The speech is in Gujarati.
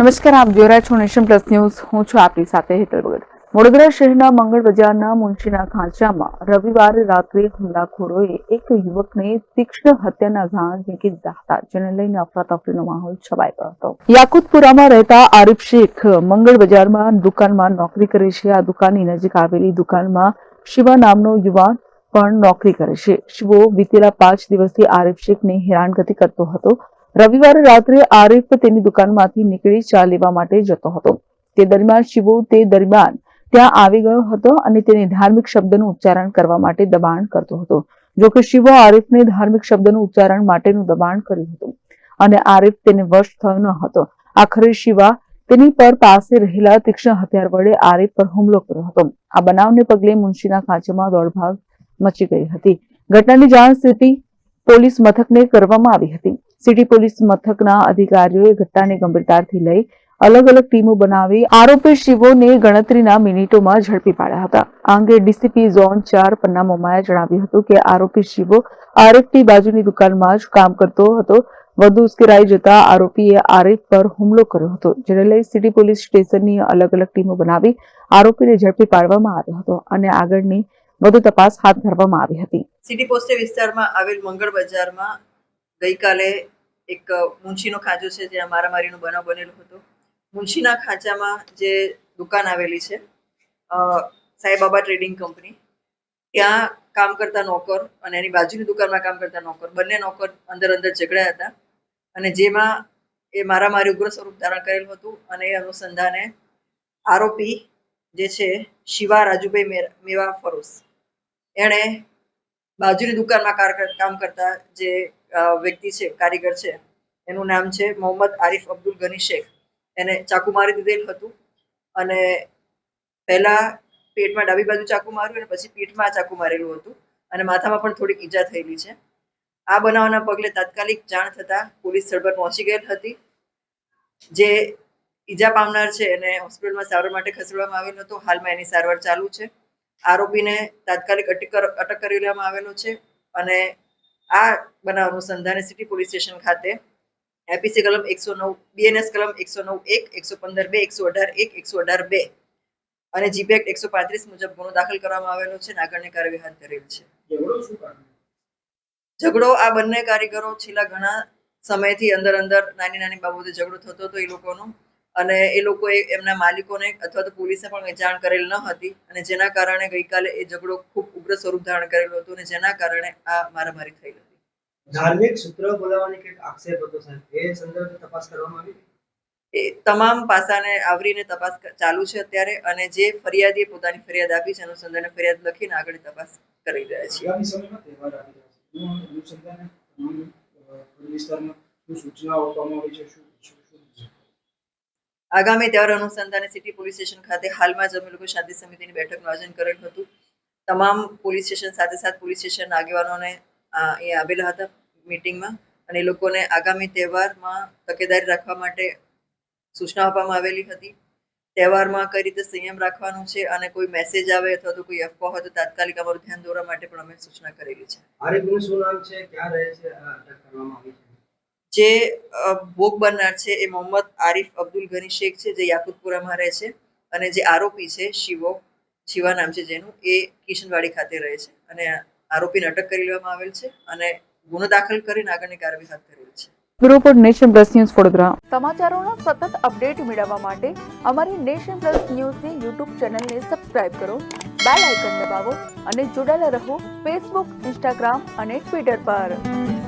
નમસ્કાર, આપ જોઈ રહ્યા છો નેશન પ્લસ ન્યૂઝ. હું છું આપની સાથે હેતલ ભગત. વડોદરા શહેરના મંગળ બજારના મુનશીના ખાંચામાં રવિવારે રાત્રે હુમલાખોરોએ એક યુવકને તીક્ષ્ણ હત્યાના ઘા ઝીંકી દીધા હતા જેને લઈને અફરાતફરીનો માહોલ છવાઈ ગયો હતો. યાકુતપુરામાં રહેતા આરિફ શેખ મંગળ બજારમાં દુકાનમાં નોકરી કરે છે. આ દુકાનની નજીક આવેલી દુકાનમાં શિવા નામનો યુવાન પણ નોકરી કરે છે. શિવો બીતેલા પાંચ દિવસથી આરિફ શેખને હેરાનગતિ કરતો હતો. રવિવારે રાત્રે આરિફ તેની દુકાનમાંથી નીકળી ચા લેવા માટે જતો હતો. તે દરમિયાન શિવો તે દરમિયાન ત્યાં આવી ગયો હતો અને તેને ધાર્મિક શબ્દનું ઉચ્ચારણ કરવા માટે દબાણ કરતો હતો. જો કે શિવો આરિફને ધાર્મિક શબ્દનું ઉચ્ચારણ માટેનું દબાણ કર્યું હતું અને આરિફ તેને વશ થયો ન હતો. આખરે શિવા તેની પર પાસે રહેલા તીક્ષ્ણ હથિયાર વડે આરિફ પર હુમલો કર્યો હતો. આ બનાવને પગલે મુનશીના ખાંચામાં દોડભાગ મચી ગઈ હતી. ઘટનાની જાણ સ્થિતિ પોલીસ મથકને કરવામાં આવી હતી. સિટી પોલીસ મથકના અધિકારીઓએ ઘટનાને ગંભીરતાથી લઈ અલગ અલગ ટીમો બનાવી આરોપી શિવોને ગણતરીના મિનિટોમાં ઝડપી પાડ્યા હતા. આ અંગે ડીસીપી ઝોન ચાર પન્ના મોમાએ જણાવ્યું હતું કે આરોપી શિવો આરિફની બાજુની દુકાનમાં જ કામ કરતો હતો. વધુ ઉશ્કેરાઈ જતા આરોપીએ આરિફ પર હુમલો કર્યો હતો, જેને લઈ સિટી પોલીસ સ્ટેશનની અલગ અલગ ટીમો બનાવી આરોપીને ઝડપી પાડવામાં આવ્યો હતો અને આગળની વધુ તપાસ હાથ ધરવામાં આવી હતી. સિટી પોસ્ટ વિસ્તારમાં આવેલ મંગળ બજારમાં ગઈકાલે એક મુનશીનો ખાંચો છે જ્યાં મારામારીનો બનાવ બનેલો હતો. મુનશીના ખાંચામાં જે દુકાન આવેલી છે સાંઈબાબા ટ્રેડિંગ કંપની, ત્યાં કામ કરતા નોકર અને એની બાજુની દુકાનમાં કામ કરતા નોકર, બંને નોકર અંદર અંદર ઝઘડ્યા હતા અને જેમાં એ મારામારી ઉગ્ર સ્વરૂપ ધારણ કરેલું હતું અને એ અનુસંધાને આરોપી જે છે, શિવા રાજુભાઈ મેવા ફરોસ એણે બાજુની દુકાનમાં કામ કરતા જે વ્યક્તિ છે, કારીગર છે, એનું નામ છે મોહમ્મદ આરિફ અબ્દુલ ગની શેખ. એને ચાકુ મારી દીધેલ હતું અને પહેલા પેટમાં ડાબી બાજુ ચાકુ માર્યું અને પછી પીઠમાં ચાકુ મારેલું હતું અને માથામાં પણ થોડીક ઈજા થયેલી છે. આ બનાવના પગલે તાત્કાલિક જાણ થતાં પોલીસ સ્થળ પર પહોંચી ગયેલ હતી. જે ઈજા પામનાર છે એને હોસ્પિટલમાં સારવાર માટે ખસેડવામાં આવેલો હતો. હાલમાં એની સારવાર ચાલુ છે. આરોપીને તાત્કાલિક અટક કર- અટક કરી લેવામાં આવેલો છે અને આ બનાવ અનુસંધાને સિટી પોલીસ સ્ટેશન ખાતે એપીસી કલમ એકસો નવ બીએનએસ કલમ એકસો નવ એક એકસો પંદર બે એકસો અઢાર એક એકસો અઢાર બે અને જીપી એક્ટ એકસો પાંત્રીસ મુજબ ગુનો દાખલ કરવામાં આવેલો છે. અને આગળની કાર્યવાહી હાથ ધરેલ છે. ઝઘડો આ બંને કારીગરો છેલ્લા ઘણા સમયથી અંદર અંદર નાની નાની બાબતે ઝઘડો થતો હતો. એ લોકોનો અને એ લોકોએ એમના માલિકોને અથવા તો પોલીસને પણ જાણ કરેલ ન હતી અને જેના કારણે ગઈકાલે એ ઝઘડો ખૂબ ઉગ્ર સ્વરૂપ ધારણ કરેલો હતો અને જેના કારણે આ મારામારી થઈ હતી. ધાર્મિક સૂત્ર બોલાવવાની કંઈક આક્ષેપ હતો સાહેબ? એ સંદર્ભે તપાસ કરવામાં આવી? એ તમામ પાસાને આવરીને તપાસ ચાલુ છે અત્યારે અને જે ફરિયાદીએ પોતાની ફરિયાદ આપી છે અનુસંધાને ફરિયાદ લખીને આગળ તપાસ કરી રહ્યા છે. વિસ્તારમાં શું સૂચનાઓ આપવામાં આવી છે શું? આગામી તહેવાર અનુસંધાને સિટી પોલીસ સ્ટેશન ખાતે હાલમાં જ અમે લોકો શાંતિ સમિતિની બેઠકનું આયોજન કરેલ હતું તમામ પોલીસ સ્ટેશન સાથે સાથે પોલીસ સ્ટેશન આગેવાનોને એ આવેલા હતા મિટિંગમાં અને એ લોકોને આગામી તહેવારમાં તકેદારી રાખવા માટે સૂચના આપવામાં આવેલી હતી તહેવારમાં કઈ રીતે સંયમ રાખવાનું છે અને કોઈ મેસેજ આવે અથવા તો કોઈ અફવા હોય તો તાત્કાલિક અમારું ધ્યાન દોરવા માટે પણ અમે સૂચના કરેલી છે શું નામ છે ક્યાં રહે છે અટક કરવામાં આવી છે જે ભોગ બનનાર છે એ મોહમ્મદ આરિફ અબ્દુલ ગની શેખ છે જે યાકુતપુરામાં રહે છે અને જે આરોપી છે શિવો શિવા નામ છે જેનું એ કિશનવાડી ખાતે રહે છે અને આરોપીને અટક કરી લેવામાં આવેલ છે અને ગુનો દાખલ કરીને આગળની કાર્યવાહી હાથ ધરેલ છે. બ્યુરો પર નેશન પ્લસ ન્યૂઝ વડોદરા. સમાચારોનો સતત અપડેટ મેળવવા માટે અમારી નેશન પ્લસ ન્યૂઝની યુટ્યુબ ચેનલને સબસ્ક્રાઇબ કરો બેલ આઇકન દબાવો અને જોડાયેલા રહો ફેસબુક ઇન્સ્ટાગ્રામ અને ટ્વિટર પર.